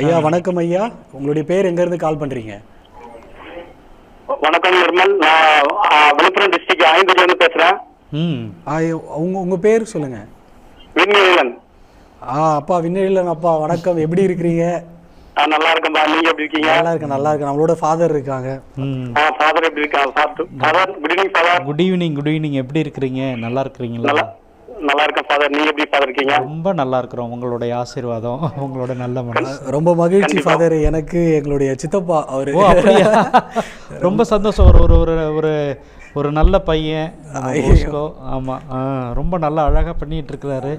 ஐயா வணக்கம் ஐயா. உங்களுடைய பேர் எங்கேருந்து கால் பண்ணுறீங்க வணக்கம் நிர்மல். நான் விழுப்புரம் டிஸ்ட்ரிக்ட் இருந்து பேசுறேன். ம். உங்கள் உங்கள் பேர் சொல்லுங்கள் விண்ணிலன். ஆ அப்பா விண்ணெழிலன் அப்பா வணக்கம். எப்படி இருக்கிறீங்க? நான் நல்லா இருக்கேன்பா நீங்க எப்படி இருக்கீங்க? நல்லா இருக்கேன் நல்லா இருக்கேன். நம்மளோட ஃபாதர் இருக்காங்க. ஃபாதர் எப்படி இருக்காங்க? Father father good evening father good evening good evening எப்படி இருக்கிறீங்க? நல்லா இருக்கிறீங்களா? நல்லா இருக்கேன் ஃபாதர் நீங்க எப்படி ஃபாதர் இருக்கீங்க? ரொம்ப நல்லா இருக்கிறோம் உங்களுடைய ஆசீர்வாதம் உங்களோட நல்ல மனசு ரொம்ப மகிழ்ச்சி ஃபாதர் எனக்கு எங்களுடைய சித்தப்பா அவரு. ரொம்ப சந்தோஷம். ஒரு ஒரு ஒரு ஒரு ஒரு நல்ல பையன் ஆமாம் ஆ ரொம்ப நல்லா அழகாக பண்ணிட்டு இருக்கிறாரு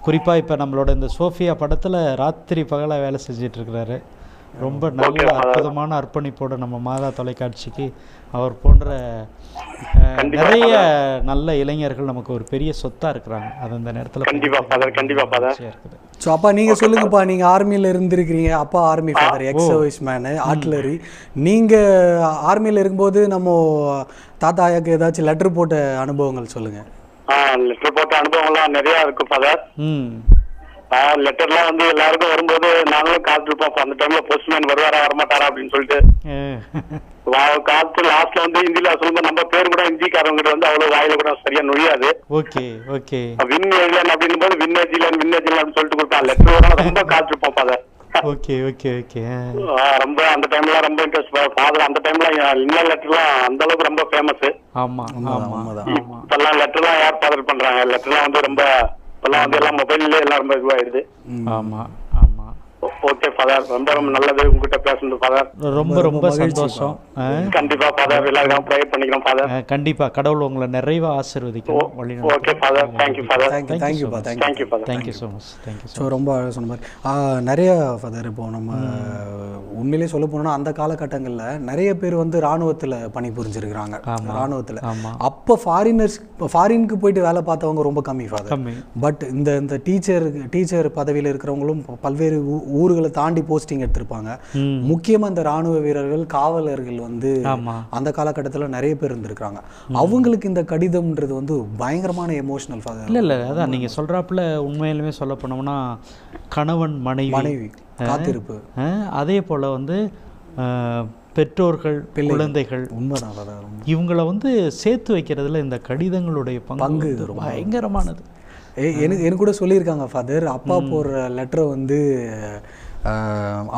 குறிப்பாக இப்போ நம்மளோட இந்த சோஃபியா படத்தில் ராத்திரி பகலாக வேலை செஞ்சிட்டு இருக்கிறாரு ரொம்ப நல்ல அற்புதமான அர்ப்பணிப்போட நம்ம மாதா தொலைக்காட்சிக்கு அவர் போன்ற நிறைய நல்ல இளைஞர்கள் நமக்கு ஒரு பெரிய சொத்தா இருக்கிறாங்க. அது அந்த நேரத்தில் கண்டிப்பா ஃபாதர் கண்டிப்பா ஃபாதர் ஸோ அப்பா நீங்க சொல்லுங்கப்பா நீங்க ஆர்மியில இருந்திருக்கிறீங்க. அப்பா army father ex service man artillery நீங்க ஆர்மியில இருக்கும்போது நம்ம தாத்தாயாக்கு ஏதாச்சும் லெட்டர் போட்ட அனுபவங்கள் சொல்லுங்க. லெட்டர் போட்ட அனுபவம்லாம் நிறைய இருக்கு ஃபாதர் ம். லெட்டர்லாம் வந்து எல்லாருக்கும் வரும்போது நாங்களும் காத்திருப்போம். அந்த டைம்ல போஸ்ட்மேன் வருவாரா வரமாட்டாரா அப்படின்னு சொல்லிட்டு. காத்து லாஸ்ட்ல வந்து ஹிந்தில சொல்லும்போது நம்ம பேர் கூட ஹிந்திக்காரங்க வந்து அவ்வளவு வாயில கூட சரியா நுழையாது. Okay okay. வின் எழுதன் அப்படின்னும் போது வின்னேஜிலன் வின்னேஜிலன் அப்படின்னு சொல்லிட்டு கொடுப்பான் லெட்டர் ரொம்ப காத்திருப்போம் ஃபாதர் ஓகே ஓகே ஓகே. ரொம்ப அந்த டைம்ல ரொம்ப இன்ட்ரெஸ்ட் ஃபாதர் அந்த டைம்ல இன்னர் லெட்டர்லாம் அந்த அளவுக்கு ரொம்ப ஃபேமஸ் ஆமா. ஆமா. இப்பெல்லாம் லெட்டர்லாம் யார் ஃபாதர் பண்றாங்க? லெட்டர்லாம் வந்து ரொம்ப இப்பெல்லாம் வந்து எல்லாம் மொபைல்ல எல்லாம் ரொம்ப இதுவாயிடுது. ஆமா. ஓகே ஃபாதர் ரொம்ப ரொம்ப நல்லது. உங்ககிட்ட பேசுறது ஃபாதர் ரொம்ப ரொம்ப சந்தோஷம்? கண்டிப்பா ஃபாதர் எல்லாருக்கும் ப்ரே பண்ணிக்கிறோம் ஃபாதர் கண்டிப்பா. கடவுள் உங்களை நிறைவா ஆசீர்வதிக்கணும் வழி okay father thank you father thank you தேங்க்யூப்பா thank you thank you father thank you so much thank you so so ரொம்ப அழகா சொன்ன மாதிரி. நிறைய ஃபாதர் இப்போ நம்ம உண்மையிலேயே சொல்ல போனோம்னா அந்த காலகட்டங்களில் நிறைய பேர் வந்து ராணுவத்தில் பணி புரிஞ்சிருக்கிறாங்க. ராணுவத்தில். ஆமா. அப்போ ஃபாரினர்ஸ் ஃபாரினுக்கு போயிட்டு வேலை பார்த்தவங்க ரொம்ப கம்மி ஃபாதர் பட் இந்த இந்த டீச்சர் டீச்சர் பதவியில் இருக்கிறவங்களும் பல்வேறு ஊர்களை தாண்டி போஸ்டிங் எடுத்திருப்பாங்க. ம். முக்கியமாக இந்த ராணுவ வீரர்கள் காவலர்கள் வந்து அந்த காலகட்டத்தில் நிறைய பேர் இருந்திருக்காங்க அவங்களுக்கு இந்த கடிதம்ன்றது வந்து பயங்கரமான எமோஷனல் ஃபாதர் இல்ல இல்ல அதான் நீங்க சொல்றாப்புல உண்மையிலுமே சொல்ல போனோம்னா கணவன் மனைவி மனைவி காத்திருப்பு. அதே போல வந்து பெற்றோர்கள் குழந்தைகள் உண்மைதான் இவங்கள வந்து சேர்த்து வைக்கிறதுல இந்த கடிதங்களுடைய பங்கு பயங்கரமானது. எனக்கு எனக்கு கூட சொல்லியிருக்காங்க ஃபாதர் அப்பா போடுற லெட்டரை வந்து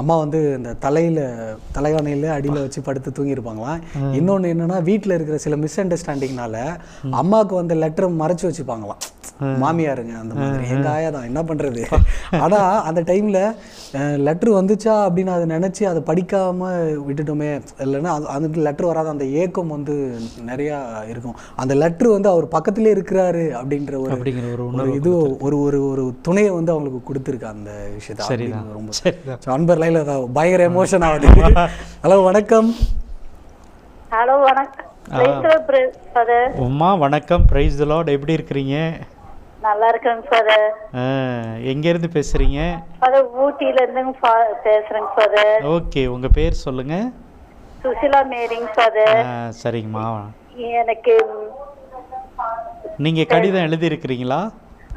அம்மா வந்து இந்த தலையில் தலைகாணையில் அடியில் வச்சு படுத்து தூங்கியிருப்பாங்களாம் இன்னொன்று என்னன்னா வீட்டில் இருக்கிற சில மிஸ் அண்டர்ஸ்டாண்டிங்னால அம்மாவுக்கு வந்து லெட்டரை மறைச்சு வச்சுப்பாங்களாம். மாமியாருங்க அந்த மாதிரி. எங்கள் ஆயா தான் என்ன பண்ணுறது ஆனால் அந்த டைமில் லெட்ரு வந்துச்சா அப்படின்னு அதை நினச்சி அதை படிக்காமல் விட்டுட்டோமே. இல்லைன்னா அது அந்த லெட்ரு வராத அந்த ஏக்கம் வந்து நிறையா இருக்கும். அந்த லெட்ரு வந்து அவர் பக்கத்திலே இருக்கிறாரு அப்படின்ற ஒரு அப்படிங்கிற ஒரு இது ஒரு ஒரு ஒரு துணையை வந்து அவங்களுக்கு கொடுத்துருக்கு அந்த விஷயத்தை. ரொம்ப சரிதான். அன்பர் லைல பயங்கர எமோஷன் ஆகுது. ஹலோ வணக்கம். ஹலோ வணக்கம். உமா வணக்கம். பிரைஸ் தி லார்ட் எப்படி இருக்கிறீங்க? நல்லா இருக்கேங்க ஃபாதர் எங்க இருந்து பேசுறீங்க? ஃபாதர் ஊட்டியில இருந்துங்க பேசுறேங்க ஃபாதர் ஓகே உங்க பேர் சொல்லுங்க. சுசிலா மேரிங் ஃபாதர் ஆ, சரிங்கம்மா. எனக்கு நீங்க கடிதம் எழுதி இருக்கிறீங்களா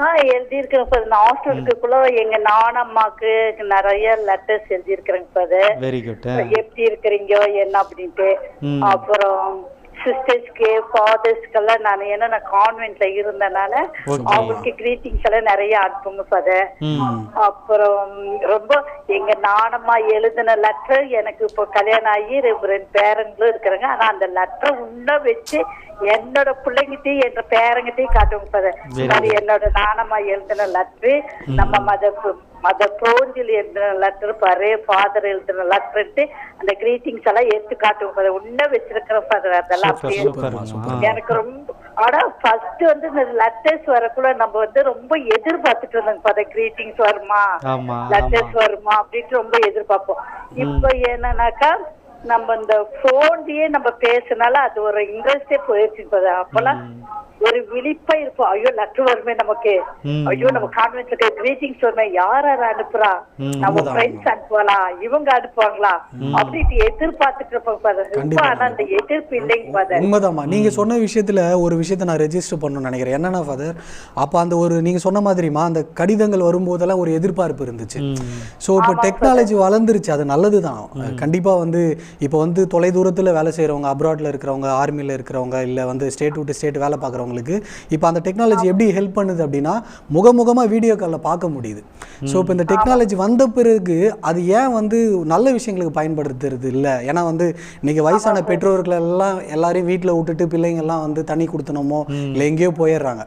ஆ எழுதியிருக்கேங்க ஃபாதர் நான் ஹாஸ்டலுக்குள்ள எங்க நானம்மாக்கு நிறைய லெட்டர்ஸ் எழுதியிருக்கிறேங்க ஃபாதர் வெரி குட் எப்படி இருக்கிறீங்க என்ன அப்படின்ட்டு. அப்புறம் சிஸ்டர்ஸ்க்கு ஃபாதர்ஸ்க்கெல்லாம் நான் ஏன்னா நான் கான்வென்ட்ல இருந்தனால. அவங்களுக்கு கிரீட்டிங்ஸ் எல்லாம் நிறைய அனுப்புங்க ஃபாதர் ம். அப்புறம் ரொம்ப எங்க நாணமா எழுதின லெட்டர் எனக்கு இப்போ கல்யாணம் ஆகி ரெண்டு ரெண்டு பேரங்களும் இருக்கிறாங்க. ஆனா அந்த லெட்டர் உன்ன வச்சு என்னோட பிள்ளைங்கிட்டையும் என்ற பேரங்கிட்டையும் ஃபாதர் Very அது என்னோட நாணமா எழுதின லெட்டர் நம்ம மத மத புரோஞ்சில் எழுதின லெட்டர் பாரு ஃபாதர் எழுதின லெட்டர்ட்டு அந்த கிரீட்டிங்ஸ் எல்லாம் எடுத்து காட்டுவோம் ஃபாதர் உன்ன வச்சிருக்கிறேன் ஃபாதர் அதெல்லாம் அப்படியே எனக்கு ரொம்ப ஆனா ஃபர்ஸ்ட் வந்து இந்த லெட்டர்ஸ் வரக்குள்ள நம்ம வந்து ரொம்ப எதிர்பார்த்துட்டு இருந்தோங்க ஃபாதர் கிரீட்டிங்ஸ் வருமா லெட்டர்ஸ் வருமா அப்படின்ட்டு ரொம்ப எதிர்பார்ப்போம். இப்போ என்னன்னாக்கா நம்ம இந்த போன்லயே நம்ம பேசினால அது ஒரு இன்ட்ரெஸ்டே போயிடுச்சு அப்பெல்லாம் ஒரு விழிப்பா இருப்போம். ஐயோ லெட்டர் வருமே நமக்கு. ஐயோ நம்ம கான்வென்ட்ல கிரீட்டிங்ஸ் வருமே யார் யார் அனுப்புறா. நம்ம ஃப்ரெண்ட்ஸ் அனுப்புவாங்களா இவங்க அனுப்புவாங்களா? அப்படின்ட்டு எதிர்பார்த்துட்டு கண்டிப்பா. ஆனா அந்த எதிர்ப்பு இல்லைங்க ஃபாதர் உண்மைதாம்மா. நீங்க சொன்ன விஷயத்துல ஒரு விஷயத்தை நான் ரெஜிஸ்டர் பண்ணணும்னு நினைக்கிறேன். என்னன்னா ஃபாதர் அப்போ அந்த ஒரு நீங்க சொன்ன மாதிரிமா அந்த கடிதங்கள் வரும்போதெல்லாம் ஒரு எதிர்பார்ப்பு இருந்துச்சு. ஸோ இப்போ டெக்னாலஜி வளர்ந்துருச்சு. அது நல்லது தான் கண்டிப்பாக வந்து இப்போ வந்து தொலைதூரத்தில் வேலை செய்கிறவங்க அப்ராட்ல இருக்கிறவங்க ஆர்மியில் இருக்கிறவங்க இல்லை வந்து ஸ்டேட் விட்டு ஸ்டேட் வேலை பார்க்குறவங்களுக்கு இப்போ அந்த டெக்னாலஜி எப்படி ஹெல்ப் பண்ணுது அப்படின்னா முகமுகமாக வீடியோ காலில் பார்க்க முடியுது. ஸோ இப்போ இந்த டெக்னாலஜி வந்த பிறகு அது ஏன் வந்து நல்ல விஷயங்களுக்கு பயன்படுத்துறது இல்லை? ஏன்னா வந்து இன்னைக்கு வயசான பெற்றோர்கள் எல்லாம் எல்லாரையும் வீட்டில் விட்டுட்டு பிள்ளைங்க எல்லாம் வந்து தண்ணி கொடுத்தனமோ இல்லை எங்கேயோ போயிடுறாங்க.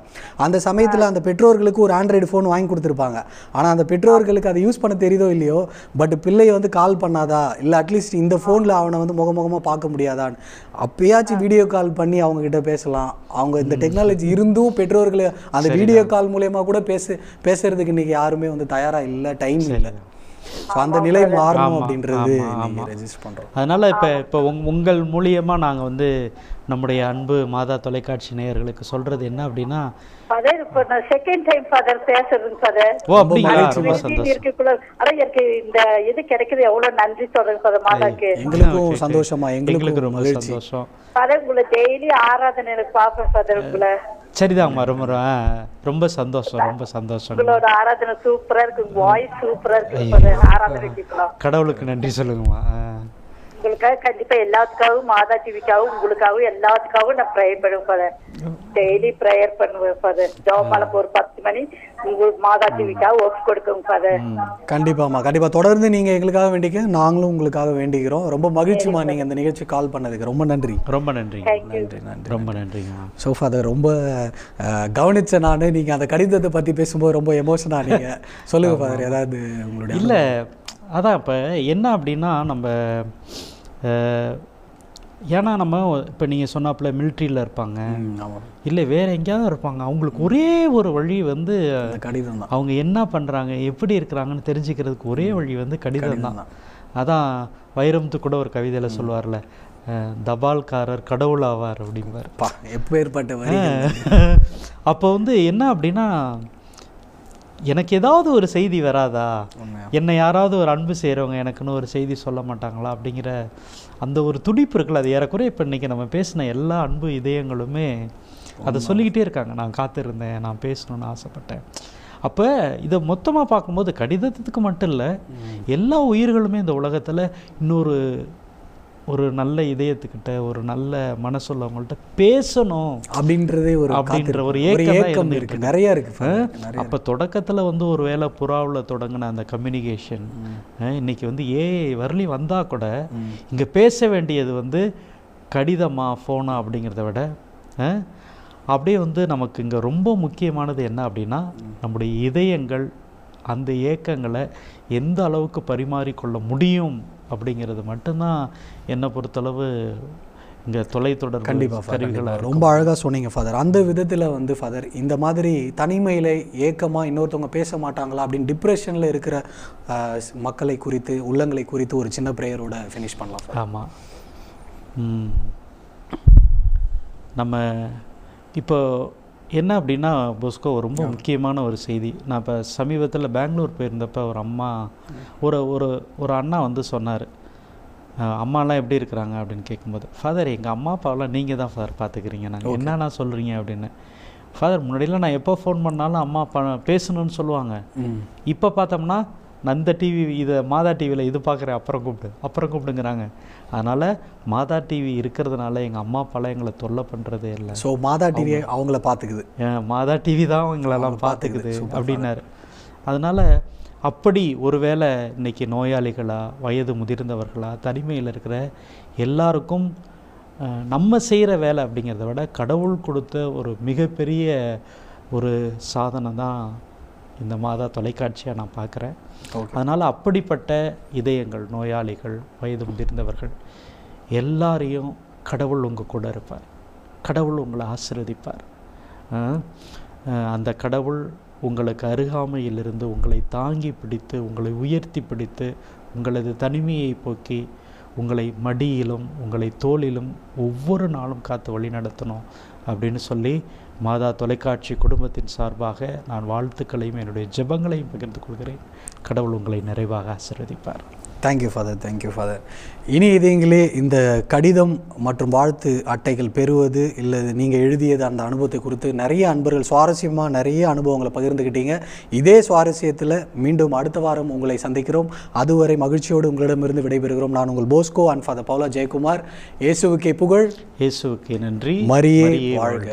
அந்த சமயத்தில் அந்த பெற்றோர்களுக்கு ஒரு ஆண்ட்ராய்டு ஃபோன் வாங்கி கொடுத்துருப்பாங்க. ஆனால் அந்த பெற்றோர்களுக்கு அதை யூஸ் பண்ண தெரியுதோ இல்லையோ பட் பிள்ளைய வந்து கால் பண்ணாதா? இல்லை அட்லீஸ்ட் இந்த ஃபோனில் அவனை வந்து முகமுகமாக பார்க்க முடியாதான்னு. அப்பயாச்சும் வீடியோ கால் பண்ணி அவங்க கிட்ட பேசலாம். அவங்க இந்த டெக்னாலஜி இருந்தும் பெற்றோர்களை அந்த வீடியோ கால் மூலயமா கூட பேச பேசுறதுக்கு இன்னைக்கு யாருமே வந்து தயாரா இல்லை டைம் இல்லை. ஸோ அந்த நிலை மாறணும் அப்படின்றது. நீங்கள் ரெஜிஸ்டர் பண்ணுறோம் அதனால இப்போ இப்போ உங் உங்கள் மூலியமா நாங்க வந்து நம்முடைய அன்பு மாதா தொலைக்காட்சி நேயர்களுக்கு சொல்றது என்ன அப்படின்னா ஃபாதர் இப்போ நான் செகண்ட் டைம் ஃபாதர் பேசுறேங்க ஃபாதர் ஓ அப்படிங்களா? ரொம்ப சந்தோஷம். எனக்கு இந்த இது கிடைக்குது. எவ்வளவு நன்றி சொல்றேன் ஃபாதர் மாதாக்கு. எங்களுக்கும். சந்தோஷமா எங்களுக்கு எங்களுக்கும் ரொம்ப சந்தோஷம். ஃபாதர் உங்களை டெய்லி ஆராதனையில பாப்பேன் ஃபாதர் உங்களை. சரிதாம்மா ரொம்ப ஆ, ரொம்ப சந்தோஷம் ரொம்ப சந்தோஷம் உங்களோட ஆராதனை சூப்பரா இருக்கு வாய்ஸ் சூப்பரா இருக்கு. கடவுளுக்கு நன்றி சொல்லுங்கம்மா. உங்களுக்காக கண்டிப்பா எல்லாத்துக்காகவும் மாதா டிவிக்காகவும் உங்களுக்காகவும் எல்லாத்துக்காகவும் நான் ப்ரேயர் பண்ணுவேன் ஃபாதர் டெய்லி ப்ரேயர் பண்ணுவேன் ஃபாதர் ஜோமாலக்கு ஒரு பத்து மணி உங்களுக்கு மாதா டிவிக்காக ஒர்க் கொடுக்குங்க ஃபாதர் கண்டிப்பாம்மா கண்டிப்பா. தொடர்ந்து நீங்க எங்களுக்காக வேண்டிக்க நாங்களும் உங்களுக்காக வேண்டிக்கிறோம். ரொம்ப மகிழ்ச்சிமா நீங்க இந்த நிகழ்ச்சி கால் பண்ணதுக்கு. ரொம்ப நன்றி. ரொம்ப நன்றிங்க நன்றி நன்றி. ரொம்ப நன்றிங்க சோஃபா அதை ரொம்ப அஹ், கவனிச்சேன் நான் நீங்க அந்த கடிதத்தை பத்தி பேசும்போது ரொம்ப எமோஷனா நீங்க சொல்லுங்க ஃபாதர் ஏதாவது உங்களுடைய இல்லை அதான் இப்போ என்ன அப்படின்னா நம்ம ஏன்னா நம்ம இப்போ நீங்கள் சொன்னாப்புல மிலிட்ரியில் இருப்பாங்க. இல்லை வேற எங்கேயாவது இருப்பாங்க. அவங்களுக்கு ஒரே ஒரு வழி வந்து கடிதம் தான். அவங்க என்ன பண்ணுறாங்க எப்படி இருக்கிறாங்கன்னு தெரிஞ்சுக்கிறதுக்கு ஒரே வழி வந்து கடிதம் தான். அதான் வைரமுத்து கூட ஒரு கவிதையில் சொல்லுவார்ல தபால்காரர் கடவுள் ஆவார் அப்படிம்பார் எப்பேற்பட்ட அப்போ வந்து என்ன அப்படின்னா எனக்கு ஏதாவது ஒரு செய்தி வராதா. என்னை யாராவது ஒரு அன்பு செய்கிறவங்க எனக்குன்னு ஒரு செய்தி சொல்ல மாட்டாங்களா? அப்படிங்கிற அந்த ஒரு துடிப்பு இருக்குல்ல அது ஏறக்குறைய இப்போ இன்றைக்கி நம்ம பேசின எல்லா அன்பு இதயங்களுமே அதை சொல்லிக்கிட்டே இருக்காங்க. நான் காத்திருந்தேன் நான் பேசணும்னு ஆசைப்பட்டேன். அப்போ இதை மொத்தமாக பார்க்கும்போது கடிதத்துக்கு மட்டும் இல்லை எல்லா உயிர்களுமே இந்த உலகத்தில் இன்னொரு ஒரு நல்ல இதயத்துக்கிட்ட ஒரு நல்ல மனசுள்ளவங்கள்ட்ட பேசணும் அப்படின்றதே ஒரு அப்படின்ற. ஒரு ஏக்கம் இருக்கு. நிறைய இருக்கு அப்போ தொடக்கத்தில் வந்து ஒரு வேளை புறாவில் தொடங்கின அந்த கம்யூனிகேஷன் இன்னைக்கு வந்து ஏஐ வரலி வந்தால் கூட இங்கே பேச வேண்டியது வந்து கடிதமா ஃபோனா அப்படிங்கிறத விட அப்படியே வந்து நமக்கு இங்கே ரொம்ப முக்கியமானது என்ன அப்படின்னா நம்முடைய இதயங்கள் அந்த ஏக்கங்களை எந்த அளவுக்கு பரிமாறிக்கொள்ள முடியும் அப்படிங்கிறது மட்டும்தான் என்னை பொறுத்தளவு இங்கே தொலைத்தொடர்பு கண்டிப்பா ஃபாதர் கருவிகளாக கண்டிப்பா. ரொம்ப அழகா சொன்னீங்க ஃபாதர் அந்த விதத்துல வந்து ஃபாதர் இந்த மாதிரி தனிமையில ஏக்கமா இன்னொருத்தவங்க பேச மாட்டாங்களா அப்படின்னு டிப்ரெஷன்ல இருக்கிற மக்களை குறித்து உள்ளங்களை குறித்து ஒரு சின்ன பிரேயரோட ஃபினிஷ் பண்ணலாம். ஆமாம். நம்ம இப்போ என்ன அப்படின்னா போஸ்கோ ரொம்ப முக்கியமான ஒரு செய்தி. நான் இப்போ சமீபத்தில் பெங்களூர் போயிருந்தப்ப ஒரு அம்மா ஒரு ஒரு ஒரு அண்ணா வந்து சொன்னார். அம்மாலாம் எப்படி இருக்கிறாங்க? அப்படின்னு கேட்கும்போது ஃபாதர் எங்கள் அம்மா அப்பாவெல்லாம் நீங்கள் தான் ஃபாதர் பார்த்துக்கிறீங்க நாங்கள் என்னென்ன சொல்கிறீங்க அப்படின்னு. ஃபாதர் முன்னாடிலாம் நான் எப்போ ஃபோன் பண்ணாலும் அம்மா அப்பா பேசணும்னு சொல்லுவாங்க. இப்போ பார்த்தோம்னா இந்த டிவி இதை மாதா டிவியில் இது பார்க்குறேன் அப்புறம் கூப்பிடு அப்புறம் கூப்பிடுங்கிறாங்க. அதனால் மாதா டிவி இருக்கிறதுனால எங்கள் அம்மா அப்பாலாம் எங்களை தொல்லை பண்ணுறதே இல்லை. ஸோ மாதா டிவி அவங்கள பார்த்துக்குது மாதா டிவி தான் எங்களெல்லாம் பார்த்துக்குது அப்படின்னாரு. அதனால் அப்படி ஒருவேளை இன்னைக்கு நோயாளிகளா வயது முதிர்ந்தவர்களா தனிமையில் இருக்கிற எல்லாருக்கும் நம்ம செய்கிற வேலை அப்படிங்கிறத விட கடவுள் கொடுத்த ஒரு மிகப்பெரிய ஒரு சாதனை தான் இந்த மாதா தொலைக்காட்சியாக நான் பார்க்குறேன். அதனால் அப்படிப்பட்ட இதயங்கள் நோயாளிகள் வயது முதிர்ந்தவர்கள் எல்லாரையும் கடவுள் உங்கள் கூட இருப்பார். கடவுள் உங்களை ஆசீர்வதிப்பார். அந்த கடவுள் உங்களுக்கு அருகாமையிலிருந்து உங்களை தாங்கி பிடித்து உங்களை உயர்த்தி பிடித்து உங்களது தனிமையை போக்கி உங்களை மடியிலும் உங்களை தோளிலும் ஒவ்வொரு நாளும் காத்து வழி நடத்தணும் அப்படின்னு சொல்லி மாதா தொலைக்காட்சி குடும்பத்தின் சார்பாக நான் வாழ்த்துக்களையும் என்னுடைய ஜெபங்களையும் பகிர்ந்து கொள்கிறேன். கடவுள் உங்களை நிறைவாக ஆசீர்வதிப்பார். தேங்க்யூ ஃபாதர் தேங்க்யூ ஃபாதர் இனி இதயங்களே இந்த கடிதம் மற்றும் வாழ்த்து அட்டைகள் பெறுவது இல்லை நீங்கள் எழுதியது அந்த அனுபவத்தை குறித்து நிறைய அன்பர்கள் சுவாரஸ்யமாக நிறைய அனுபவங்களை பகிர்ந்துக்கிட்டீங்க இதே சுவாரஸ்யத்தில் மீண்டும் அடுத்த வாரம் உங்களை சந்திக்கிறோம். அதுவரை மகிழ்ச்சியோடு உங்களிடமிருந்து விடைபெறுகிறோம். நான் உங்கள் Bosco and father Paula Jayakumar இயேசுவுக்கே புகழ். இயேசுவுக்கு நன்றி. மரியே வாழ்க.